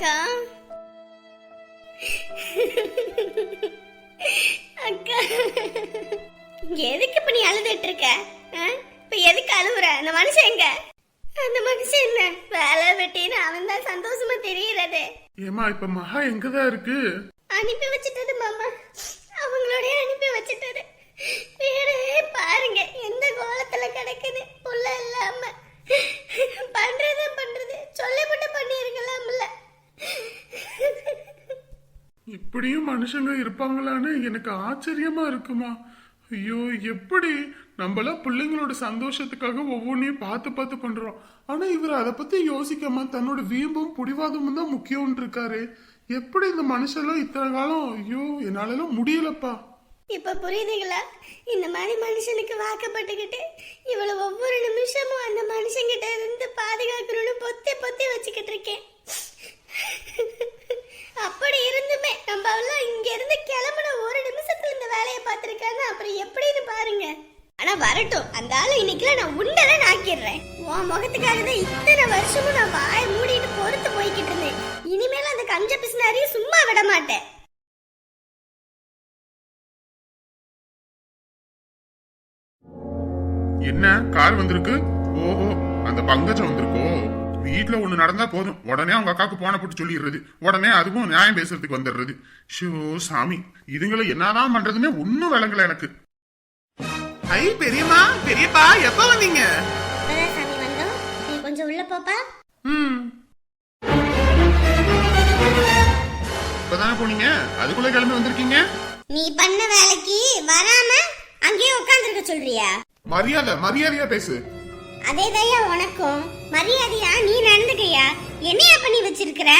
அக்கா. அக்கா. எதுக்கு இப்ப நீ அழுதுட்டு இருக்க? இப்ப எதுக்கு அழுவுற? அந்த மனுஷன் எங்க? அந்த மனுஷன் என்ன? வேலை வெட்டின்னு அவன் தான் சந்தோஷமா தெரியறது. ஏமா இப்ப மகா எங்கதான் இருக்கு? அனுப்பி வச்சிட்டது மாமா. அவங்களோடய அனுப்பி வச்சிட்டது. வீடே பாருங்க எந்த கோலத்துல கிடக்குது? புள்ள இல்லாம. பண்றத பண்றது. சொல்லிவிட்டு பண்ணிருக்கலாம்ல. இப்படியும் மனுஷங்க இருப்பாங்களான்னு எனக்கு ஆச்சரியமா இருக்குமா? ஐயோ எப்படி? நம்மளாம் பிள்ளைங்களோட சந்தோஷத்துக்காக ஒவ்வொன்றையும் பார்த்து பார்த்து பண்றோம். ஆனா இவர் அதை பத்தி யோசிக்காம தன்னோட வீம்பும் புடிவாதமும் தான் முக்கியம்னு இருக்காரு. எப்படி இந்த மனுஷெல்லாம் இத்தனை காலம்? ஐயோ என்னாலலாம் முடியலப்பா. இப்ப புரியுதுங்களா? இந்த மாதிரி மனுஷனுக்கு வாக்கப்பட்டுக்கிட்டு இவளை ஒவ்வொரு நிமிஷமும் அந்த மனுஷங்கிட்ட இருந்து பாதுகாக்கணும்னு பொத்தி பொத்தி வச்சுக்கிட்டு இருக்கேன். அப்படி இருந்துமே. நம்ம எல்லாம் இங்க இருந்து கிளம்புன ஒரு நிமிஷத்துல இந்த வேலையை பார்த்திருக்காங்க. அப்புறம் எப்படின்னு பாருங்க. ஆனா வரட்டும். அந்த ஆளு இன்னைக்குலாம் நான் உண்டதான் ஆக்கிடுறேன் உன் முகத்துக்காக தான் இத்தனை வருஷமும் நான் வாய மூடிட்டு பொறுத்து போய்கிட்டு இருந்தேன். இனிமேல அந்த கஞ்ச பிசினாரியும் சும்மா விட மாட்டேன். என்ன? கார் வந்திருக்கு? ஓஹோ அந்த பங்கஜம் வந்திருக்கோ? வீட்ல ஒண்ணு நடந்தா போதும். உடனே அவங்க அக்காக்கு போன போட்டு சொல்லிடுறது. உடனே அதுவும் நியாயம் பேசுறதுக்கு வந்துடுறது. ஷோ சாமி. இதுங்களை என்னதான் பண்றதுன்னே ஒண்ணும் விளங்கல எனக்கு. ஐ பெரியம்மா பெரியப்பா எப்ப வந்தீங்க? சாமி வந்தோம். நீ கொஞ்சம் உள்ள போப்பா. ம். இப்பதானே போனீங்க? அதுக்குள்ள கிளம்பி வந்திருக்கீங்க? நீ பண்ண வேலைக்கு வராம அங்கேயே உட்காந்துருக்க சொல்றியா? மரியாதை மரியாதையா பேசு. அதே தையா உனக்கும். மரியாதையா நீ நடந்துக்கையா? என்னையா பண்ணி வச்சிருக்கிற?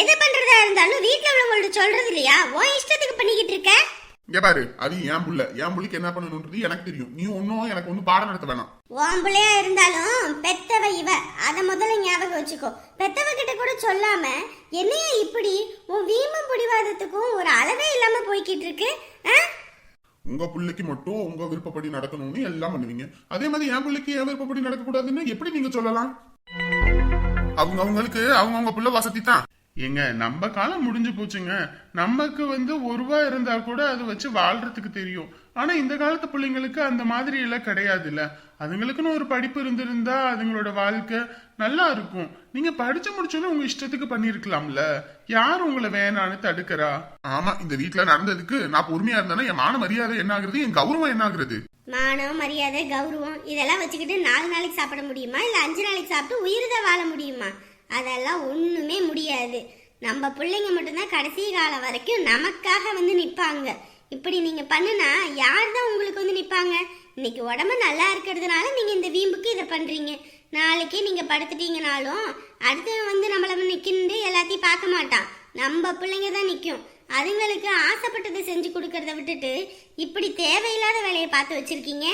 எது பண்றதா இருந்தாலும் வீட்ல உள்ளவங்கள்ட்ட சொல்றது இல்லையா? உன் இஷ்டத்துக்கு பண்ணிக்கிட்டு இருக்க. இங்க பாரு அது என் புள்ள. என் புள்ளைக்கு என்ன பண்ணணும்ன்றது எனக்கு தெரியும். நீ ஒன்னும் எனக்கு ஒன்னும் பாடம் நடத்த வேணாம். உன் பிள்ளையா இருந்தாலும் பெத்தவ இவ. அத முதல்ல ஞாபகம் வச்சுக்கோ. பெத்தவ கிட்ட கூட சொல்லாம என்னையா இப்படி உன் வீமம் பிடிவாதத்துக்கும் ஒரு அளவே இல்லாம போய்கிட்டு இருக்கு? உங்க பிள்ளைக்கு மட்டும் உங்க விருப்பப்படி நடக்கணும்னு எல்லாம் பண்ணுவீங்க. அதே மாதிரி என் பிள்ளைக்கு என் விருப்பப்படி நடக்க கூடாதுன்னு எப்படி நீங்க சொல்லலாம்? அவங்க அவங்களுக்கு அவங்க அவங்க பிள்ளை வசதி தான். ஏங்க நம்ம காலம் முடிஞ்சு போச்சுங்க. நமக்கு வந்து ஒரு ரூபா இருந்தா கூட அதை வச்சு வாழ்றதுக்கு தெரியும். ஆனா இந்த காலத்து பிள்ளைங்களுக்கு அந்த மாதிரி எல்லாம் கிடையாது இல்ல அதுங்களுக்குன்னு ஒரு படிப்பு இருந்திருந்தா அதுங்களோட வாழ்க்கை நல்லா இருக்கும். நீங்க படிச்சு முடிச்சோன்னு உங்க இஷ்டத்துக்கு பண்ணிருக்கலாம்ல யார் உங்களை வேணான்னு தடுக்கிறா? ஆமா இந்த வீட்ல நடந்ததுக்கு நான் பொறுமையா இருந்தேன்னா என் மான மரியாதை என்ன ஆகுறது என் கௌரவம் என்ன ஆகுறது? மானம் மரியாதை கௌரவம் இதெல்லாம் வச்சுக்கிட்டு நாலு நாளைக்கு சாப்பிட முடியுமா? இல்ல அஞ்சு நாளைக்கு சாப்பிட்டு உயிர்தான் வாழ முடியுமா? அதெல்லாம் ஒன்றுமே முடியாது. நம்ம பிள்ளைங்க மட்டும்தான் கடைசி காலம் வரைக்கும் நமக்காக வந்து நிற்பாங்க இப்படி நீங்கள் பண்ணுனா யார் தான் உங்களுக்கு வந்து நிற்பாங்க இன்னைக்கு உடம்பு நல்லா இருக்கிறதுனால நீங்கள் இந்த வீம்புக்கு இதை பண்ணுறீங்க நாளைக்கு நீங்கள் படுத்துட்டீங்கனாலும் அடுத்தவன் வந்து நம்மளை நிற்கின்னு எல்லாத்தையும் பார்க்க மாட்டான். நம்ம பிள்ளைங்க தான் நிற்கும் அதுங்களுக்கு ஆசைப்பட்டதை செஞ்சு கொடுக்கறத விட்டுட்டு இப்படி தேவையில்லாத வேலையை பார்த்து வச்சுருக்கீங்க?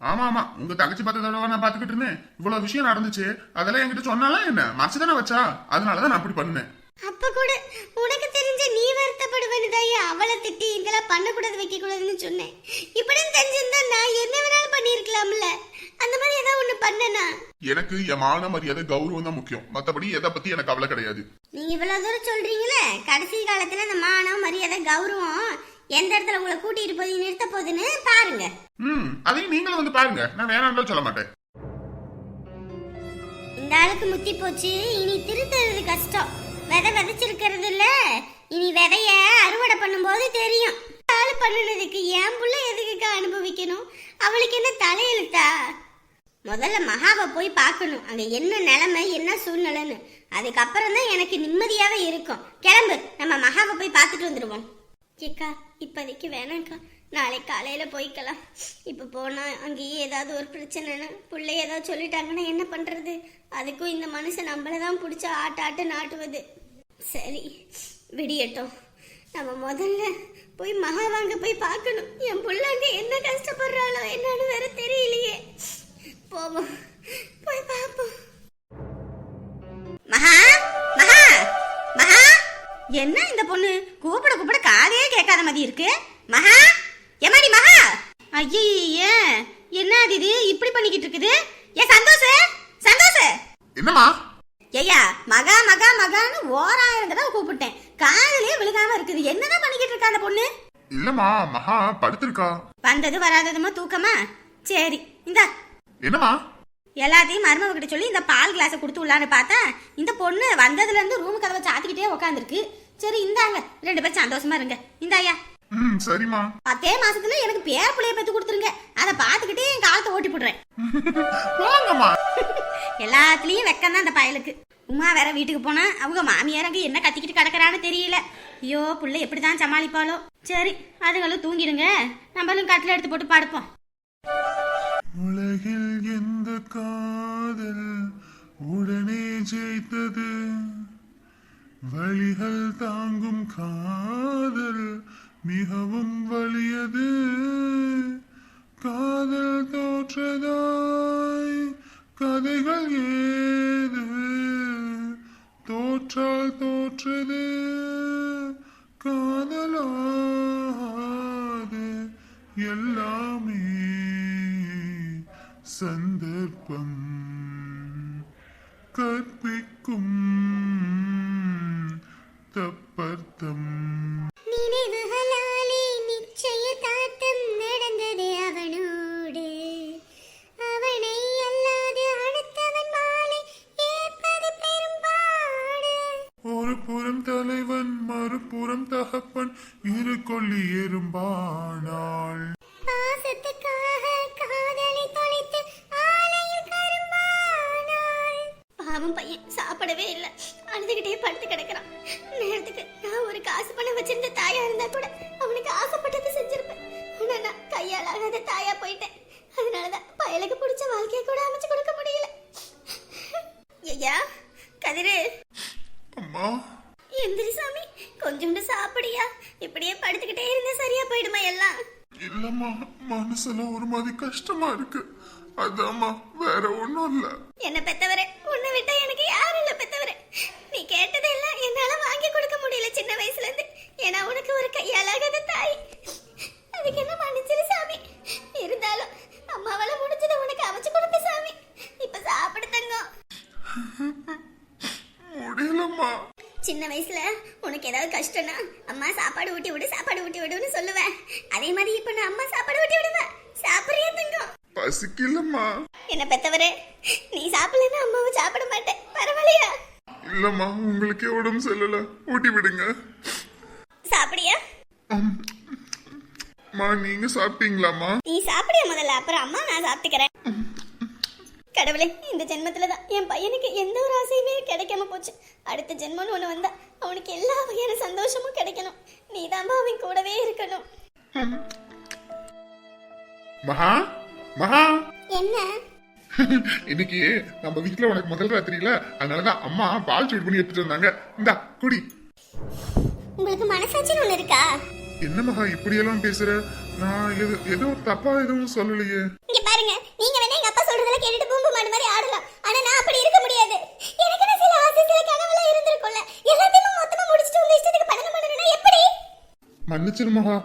ஆமா ஆமா. உங்க தங்கச்சி பார்த்ததோட நான் பாத்துக்கிட்டு இருந்தேன். இவ்வளவு விஷயம் நடந்துச்சு. அதெல்லாம் என்கிட்ட சொன்னாலாம் என்ன? மறைச்சுதானே வச்சா? அதனாலதான் நான் அப்படி பண்ணேன் அப்ப கூட உனக்கு தெரிஞ்ச நீ வருத்தப்படுவேன்னு தாயே அவளை திட்டி இதெல்லாம் பண்ணக்கூடாது வைக்க கூடாதுன்னு சொன்னேன். இப்படின்னு தெரிஞ்சிருந்தா நான் என்ன வேணாலும் பண்ணியிருக்கலாம்ல. அந்த மாதிரி ஏதாவது ஒண்ணு பண்ணனா? எனக்கு என் மான மரியாதை கௌரவம் தான் முக்கியம். மத்தபடி எதை பத்தி எனக்கு கவலை கிடையாது. நீங்க இவ்வளவு தூரம் சொல்றீங்களே. கடைசி காலத்துல இந்த மானம் மரியாதை கௌரவம் எந்த இடத்துல உங்களை கூட்டிட்டு போய் நிறுத்த போகுதுன்னு பாருங்க. ம் அதையும் நீங்களும் வந்து பாருங்க. நான் வேணாம்னு சொல்ல மாட்டேன். இந்த ஆளுக்கு முத்தி போச்சு. இனி திருத்துறது கஷ்டம். விதை விதைச்சிருக்கிறது இல்ல இனி விதைய அறுவடை பண்ணும்போது தெரியும். ஆளு பண்ணுனதுக்கு என் புள்ள எதுக்குக்கா அனுபவிக்கணும்? அவளுக்கு என்ன தலையெழுத்தா முதல்ல மகாவை போய் பார்க்கணும். அங்க என்ன நிலைமை என்ன சூழ்நிலைன்னு. அதுக்கப்புறம் தான் எனக்கு நிம்மதியாவே இருக்கும். கிளம்பு. நம்ம மகாவை போய் பார்த்துட்டு வந்துடுவோம் ஏக்கா இப்போதைக்கு வேணாம்க்கா. நாளைக்கு காலையில் போய்க்கலாம். இப்போ போனால் அங்கேயே ஏதாவது ஒரு பிரச்சனைன்னா பிள்ளை ஏதாவது சொல்லிட்டாங்கன்னா என்ன பண்ணுறது அதுக்கும் இந்த மனுஷன் நம்மளை தான் பிடிச்ச ஆட்ட ஆட்ட நாட்டுவது. சரி விடியட்டும். நம்ம முதல்ல போய் மகாவாங்க போய் பார்க்கணும். என் இருக்குது. என்னதான் பண்ணிக்கிட்டு இருக்கா அந்த பொண்ணு? இல்லம்மா மகா படுத்திருக்கா. வந்தது வராததுமா தூக்கமா? சரி இந்தா. என்னம்மா? எல்லாத்தையும் மருமகிட்ட சொல்லி இந்த பால் கிளாஸை கொடுத்து உள்ளான்னு பார்த்தா இந்த பொண்ணு வந்ததுல இருந்து ரூம் கதவை சாத்திக்கிட்டே உட்காந்துருக்கு சரி இந்தாங்க. ரெண்டு பேரும் சந்தோஷமா இருங்க. இந்தாயா ம் சரிம்மா. பத்தே மாசத்துல எனக்கு பேர பிள்ளைய பெத்து கொடுத்துருங்க. அதை பார்த்துக்கிட்டே என் காலத்தை ஓட்டி போடுறேன். எல்லாத்துலயும் வெக்கம் தான் அந்த பயலுக்கு. உமா வேற வீட்டுக்கு போனா அவங்க மாமியார் அங்க என்ன கத்திக்கிட்டு கிடக்குறான்னு தெரியல. ஐயோ புள்ள எப்படிதான் சமாளிப்பாளோ. சரி அதுங்களும் தூங்கிடுங்க. நம்மளும் கட்டில எடுத்து போட்டு படுப்போம். உலகில் எந்த காதல் உடனே ஜெயித்தது? வழிகள் தாங்கும் காதல் மிகவும் வலியது. காதல் தோற்ற கதைகள் ஏது? தோற்றால் தோற்றது காதலாது. எல்லாமே சந்த அதாம்மா வேற ஒண்ணும் இல்ல என்ன பெத்தவரே உன்னை விட்டா எனக்கு யாரும் இல்ல பெத்தவரே நீ கேட்டதெல்லாம் என்னால வாங்கி கொடுக்க முடியல சின்ன வயசுல இருந்து ஏன்னா உனக்கு ஒரு கையாலாகாத தாய் அதுக்கு என்ன மன்னிச்சிரு சாமி இருந்தாலும் அம்மாவால முடிஞ்சதை உனக்கு அமைச்சு கொடுத்த சாமி இப்ப சாப்பிடு தங்கம் முடியலம்மா சின்ன வயசுல உனக்கு ஏதாவது கஷ்டம்னா அம்மா சாப்பாடு ஊட்டி விடு சாப்பாடு ஊட்டி விடுன்னு சொல்லுவேன் அதே மாதிரி இப்ப நான் அம்மா சாப்பாடு ஊட்டி விடுவேன் சாப்பிடுறியா தங்கம் பசிக்கலம்மா. என்ன பெத்தவரே நீ சாப்பிடலன்னா அம்மாவை சாப்பிட மாட்டேன். பரவாயில்லையா? இல்லம்மா உங்களுக்கே உடம்பு சரியில்ல ஊட்டி விடுங்க. சாப்பிடியா? அம்மா நீங்க சாப்பிட்டீங்களாம்மா? நீ சாப்பிடியா முதல்ல? அப்புறம் அம்மா நான் சாப்பிட்டுக்கிறேன். கடவுளே இந்த ஜென்மத்துல தான் என் பையனுக்கு எந்த ஒரு ஆசையுமே கிடைக்காம போச்சு. அடுத்த ஜென்மம்னு ஒண்ணு வந்தா அவனுக்கு எல்லா வகையான சந்தோஷமும் கிடைக்கணும். நீ அவன் கூடவே இருக்கணும். மகா மகா! என்ன? இன்னைக்கு நம்ம வீட்ல உனக்கு முதல் ராத்திரியில அதனாலதான் அம்மா பால் சூடு பண்ணி எடுத்துட்டு வந்தாங்க. இந்தா குடி. உங்களுக்கு மனசாட்சின்னு ஒண்ணு இருக்கா? என்ன மகா இப்படி எல்லாம் பேசுற? நான் எது எதுவும் தப்பா எதுவும் சொல்லலையே. இங்க பாருங்க நீங்க வேணா எங்க அப்பா சொல்றதெல்லாம் கேட்டுட்டு பூம்பு மாடு மாதிரி ஆடலாம். ஆனா நான் அப்படி இருக்க முடியாது. எனக்கு சில ஆசை சில கனவுலாம் இருந்திருக்கும்ல. எல்லாத்தையும் மொத்தமா முடிச்சிட்டு உங்க இஷ்டத்துக்கு பண்ணணும் எப்படி? மன்னிச்சிரு மகா.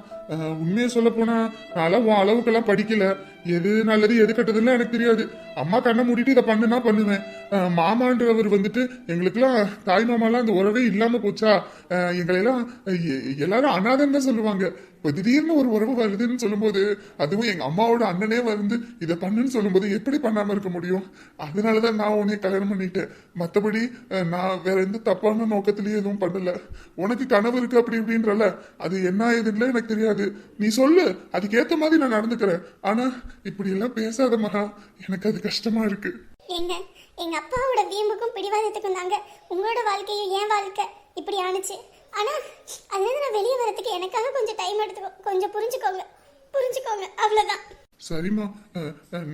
உண்மையை சொல்ல போனா நான் உன் அளவுக்கெல்லாம் படிக்கல. எது நல்லது எது கெட்டதுன்னு எனக்கு தெரியாது. அம்மா கண்ணை மூடிட்டு இதை பண்ணுனா பண்ணுவேன். மாமான்றவர் வந்துட்டு எங்களுக்கெல்லாம் தாய் மாமாலாம் அந்த உறவே இல்லாம போச்சா? அஹ், எங்களையெல்லாம் எ- எல்லாரும் அனாதன்னு தான் சொல்லுவாங்க. இப்போ திடீர்னு ஒரு உறவு வருதுன்னு சொல்லும்போது அதுவும் எங்க அம்மாவோட அண்ணனே வந்து இதை பண்ணுன்னு சொல்லும்போது எப்படி பண்ணாம இருக்க முடியும்? அதனாலதான் நான் உன்னை கல்யாணம் பண்ணிட்டேன். மற்றபடி நான் வேற எந்த தப்பான நோக்கத்திலயும் எதுவும் பண்ணல. உனக்கு கனவு இருக்கு அப்படி இப்படின்றல. அது என்ன ஏதுன்னு எனக்கு தெரியாது. நீ சொல்லு அதுக்கேத்த மாதிரி நான் நடந்துக்கிறேன். ஆனா இப்படி எல்லாம் பேசாத மகா. எனக்கு அது கஷ்டமா இருக்கு. எங்க எங்க அப்பாவோட வீம்புக்கும் பிடிவாதத்துக்கும் தாங்க உங்களோட வாழ்க்கையும் என் வாழ்க்கை இப்படி ஆணுச்சு. ஆனா அதுல இருந்து நான் வெளியே வரதுக்கு எனக்காக கொஞ்சம் டைம் எடுத்துக்கோ கொஞ்சம் புரிஞ்சுக்கோங்க. புரிஞ்சுக்கோங்க அவ்வளவுதான். சரிம்மா.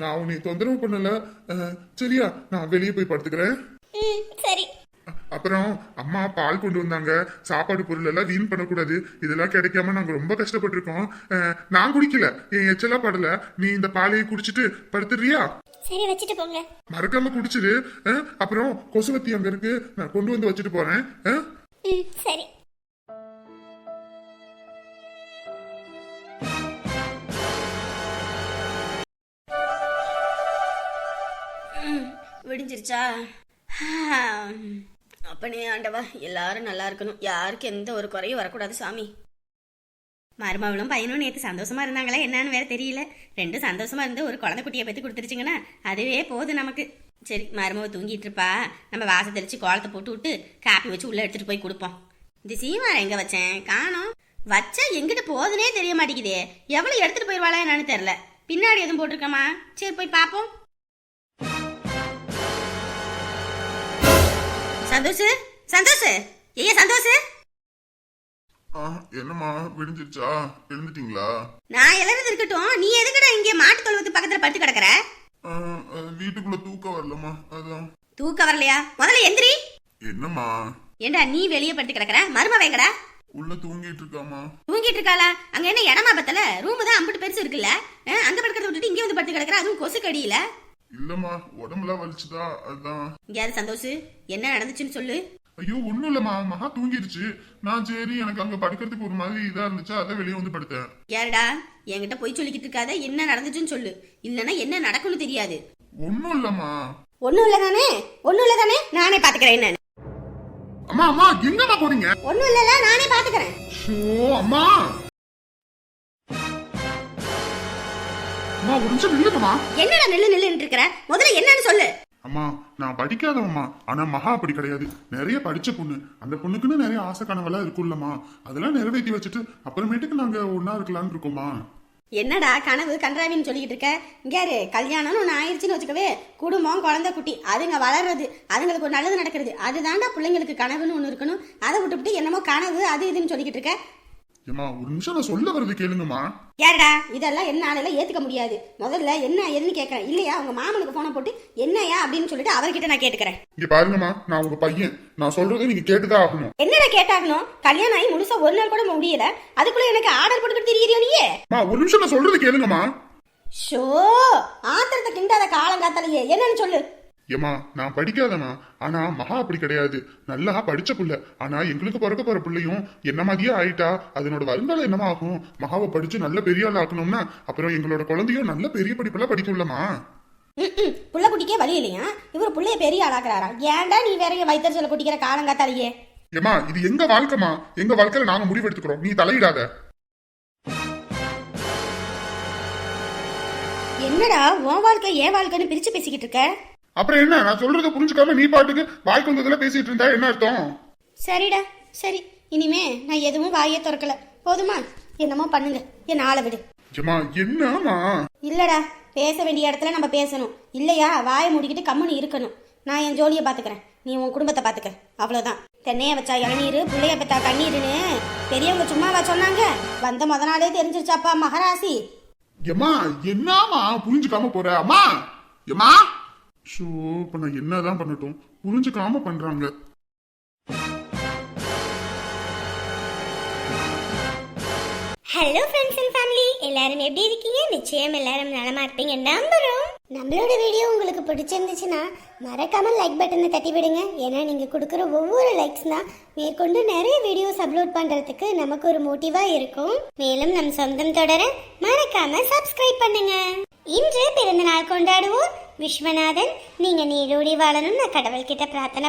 நான் உன்னை தொந்தரவு பண்ணல. சரியா நான் வெளியே போய் படுத்துக்கிறேன். அப்புறம் அம்மா பால் கொண்டு வந்தாங்க. சாப்பாடு பொருள் எல்லாம் வீண் பண்ணக்கூடாது. இதெல்லாம் கிடைக்காம நாங்க ரொம்ப கஷ்டப்பட்டிருக்கோம். நான் குடிக்கல. என் எச்சலா படல. நீ இந்த பாலையை குடிச்சிட்டு படுத்துறியா? சரி வச்சுட்டு போங்க. மறக்காம குடிச்சிரு. அப்புறம் கொசுவத்தி அங்க இருக்கு. நான் கொண்டு வந்து வச்சுட்டு போறேன். சரி. விடிஞ்சிருச்சா? அப்பனே ஆண்டவா எல்லாரும் நல்லா இருக்கணும். யாருக்கு எந்த ஒரு குறையும் வரக்கூடாது சாமி. மருமகளும் பையனும் நேற்று சந்தோஷமா இருந்தாங்களா என்னன்னு வேற தெரியல. ரெண்டும் சந்தோஷமா இருந்து ஒரு குழந்தை குட்டியை பத்தி கொடுத்துருச்சுங்கன்னா அதுவே போதும் நமக்கு. சரி மருமக தூங்கிட்டு இருப்பா நம்ம வாச தெளிச்சு கோலத்தை போட்டு விட்டு காப்பி வச்சு உள்ள எடுத்துட்டு போய் கொடுப்போம். இந்த சீமாரை எங்க வச்சேன்? காணும். வச்சா எங்கிட்ட போகுதுன்னே தெரிய மாட்டேங்குதே. எவ்வளவு எடுத்துட்டு போயிருவாளா என்னன்னு தெரியல. பின்னாடி எதுவும் போட்டிருக்கமா? சரி போய் பார்ப்போம். சந்தோஷ்? சந்தோஷ்? ஐயா சந்தோஷ்? என்னம்மா விடிஞ்சிருச்சா? எழுந்துட்டீங்களா? நான் எழுறது இருக்கட்டும். நீ எதுக்குடா இங்கே மாட்டு தொழுவத்து பக்கத்துல படுத்து கிடக்குற? வீட்டுக்குள்ள தூக்கம் வரலம்மா அதான். தூக்க வரலையா? முதல்ல எந்திரி. என்னம்மா? ஏண்டா நீ வெளியே படுத்து கிடக்குற? மரும வைக்கடா உள்ள தூங்கிட்டு இருக்காமா தூங்கிட்டு இருக்காளா? அங்க என்ன இடமா பத்தல ரூம் தான் அம்பிட்டு பெருசு இருக்குல்ல? அங்க படுக்கிறத விட்டுட்டு இங்கே வந்து படுத்து கிடக்குற? அதுவும் கொசு கடியில இல்லம்மா உடம்புலாம் வலிச்சுதா அதான். இங்கேயாவது சந்தோஷ்? என்ன நடந்துச்சுன்னு சொல்லு. ஐயோ ஒண்ணும் இல்லம்மா மகா தூங்கிடுச்சு நான் சரி எனக்கு அங்க படுக்கிறதுக்கு ஒரு மாதிரி இதா இருந்துச்சா அதான் வெளியே வந்து படுத்தேன். யாருடா? என்கிட்ட போய் சொல்லிக்கிட்டு இருக்காத என்ன நடந்துச்சுன்னு சொல்லு. இல்லைன்னா என்ன நடக்கும்னு தெரியாது. ஒண்ணும் இல்லம்மா. ஒன்றும் இல்லை தானே? ஒன்றும் இல்லை தானே? நானே பார்த்துக்கிறேன் என்ன? அம்மா அம்மா எங்கம்மா போறீங்க ஒன்றும் இல்லைல்ல நானே பார்த்துக்கிறேன் ஓ அம்மா. அம்மா ஒரு நிமிஷம் நில்லுங்கம்மா என்னடா நில்லு நில்லுன்னு இருக்கிற முதல்ல என்னன்னு சொல்லு. அம்மா நான் படிக்காதவம்மா. ஆனா மகா அப்படி கிடையாது. நிறைய படிச்ச பொண்ணு. அந்த பொண்ணுக்குன்னு நிறைய ஆசை கனவெல்லாம் இருக்குல்லம்மா அதெல்லாம் நிறைவேற்றி வச்சுட்டு அப்புறமேட்டுக்கு நாங்க ஒன்னா இருக்கலாம்னு இருக்கோமா என்னடா கனவு? கன்றாவின்னு சொல்லிக்கிட்டு இருக்க? இங்க யாரு? கல்யாணம்னு ஒன்று ஆயிடுச்சுன்னு வச்சுக்கவே குடும்பம் குழந்தை குட்டி அதுங்க வளர்றது அதுங்களுக்கு ஒரு நல்லது நடக்கிறது. அதுதான்டா பிள்ளைங்களுக்கு கனவுன்னு ஒன்று இருக்கணும். அதை விட்டுவிட்டு என்னமோ கனவு அது இதுன்னு சொல்லிக்கிட்டு இருக்க. ஏம்மா ஒரு நிமிஷம் நான் சொல்ல வர்றது கேளுங்கம்மா. யாருடா இதெல்லாம் என்னால ஏத்துக்க முடியாது. முதல்ல என்ன ஏதுன்னு கேட்கறேன். இல்லையா உங்க மாமனுக்கு போன போட்டு என்னையா அப்படின்னு சொல்லிட்டு அவர்கிட்ட நான் கேட்டுக்கிறேன். இங்க பாருங்கம்மா நான் உங்க பையன். நான் சொல்றதை நீங்க கேட்டுதான் ஆகணும். என்னடா கேட்டாகணும்? கல்யாணம் ஆகி முழுசா ஒரு நாள் கூட முடியல. அதுக்குள்ள எனக்கு ஆர்டர் போட்டுக்கிட்டு திரியிறியோ நீயே? ஒரு நிமிஷம் நான் சொல்றது கேளுங்கம்மா. ஷோ ஆத்திரத்தை கிண்டாத காலங்காத்தாலேயே. என்னன்னு சொல்லு. ஏம்மா நான் படிக்காதம்மா. ஆனா மகா அப்படி கிடையாது. நல்லா படிச்ச புள்ள. ஆனா எங்களுக்கு பிறக்க போற பிள்ளையும் என்ன மாதிரியே ஆயிட்டா? அதனோட வருங்காலம் என்னமா ஆகும்? மகாவை படிச்சு நல்ல பெரிய ஆள் ஆக்கணும்னா அப்புறம் எங்களோட குழந்தையும் நல்ல பெரிய படிப்பெல்லாம் படிக்கும்லம்மா ம்ம். புள்ள குட்டிக்கே வழி இல்லையா? இவர் புள்ளைய பெரிய ஆளாக்குறாரா? ஏன்டா நீ வேற வைத்தறிச்சல குட்டிக்கிற காலங்காத்தாலேயே ஏமா இது எங்க வாழ்க்கைமா எங்க வாழ்க்கையில நாங்க முடிவு எடுத்துக்கிறோம். நீ தலையிடாத. என்னடா உன் வாழ்க்கை ஏன் வாழ்க்கைன்னு பிரிச்சு பேசிக்கிட்டு இருக்க? அப்புறம் என்ன? நான் சொல்றத புரிஞ்சுக்காம நீ பாட்டுக்கு வாய்க்கு வந்ததுல பேசிட்டு இருந்தா என்ன அர்த்தம்? சரிடா சரி. இனிமே நான் எதுவும் வாயே திறக்கல. போதுமா? என்னமோ பண்ணுங்க. என் ஆளை விடு. ஏமா என்னமா இல்லடா பேச வேண்டிய இடத்துல நம்ம பேசணும். இல்லையா? வாயை மூடிக்கிட்டு கம்முன்னு இருக்கணும். நான் என் ஜோலியை பார்த்துக்கிறேன் நீ உன் குடும்பத்தை பார்த்துக்க அவ்வளோதான் தென்னைய வச்சா இளநீர் புள்ளைய பெத்தா கண்ணீருன்னு பெரியவங்க சும்மாவா சொன்னாங்க. வந்த முத நாளே தெரிஞ்சிருச்சாப்பா மகராசி. ஏமா என்னமா புரிஞ்சுக்காம போற. அம்மா ஏமா ஷோ இப்போ நான் என்னதான் பண்ணட்டும் புரிஞ்சுக்காம பண்றாங்க. ஹலோ ஃப்ரெண்ட்ஸ் அண்ட் ஃபேமிலி எல்லாரும் எப்படி இருக்கீங்க? நிச்சயம் எல்லாரும் நலமா இருப்பீங்க நம்புறோம். நம்மளோட வீடியோ உங்களுக்கு பிடிச்சிருந்துச்சுன்னா மறக்காம லைக் பட்டனை தட்டி விடுங்க. ஏன்னா நீங்க கொடுக்குற ஒவ்வொரு லைக்ஸ் தான் மேற்கொண்டு நிறைய வீடியோஸ் அப்லோட் பண்றதுக்கு நமக்கு ஒரு மோட்டிவா இருக்கும். மேலும் நம் சொந்தம் தொடர மறக்காம சப்ஸ்கிரைப் பண்ணுங்க. இன்று பிறந்த நாள் கொண்டாடுவோம் വിശ്വനാഥൻ നിങ്ങ നീരൂടി വളനുന്ന കടവൽ പ്രാർത്ഥന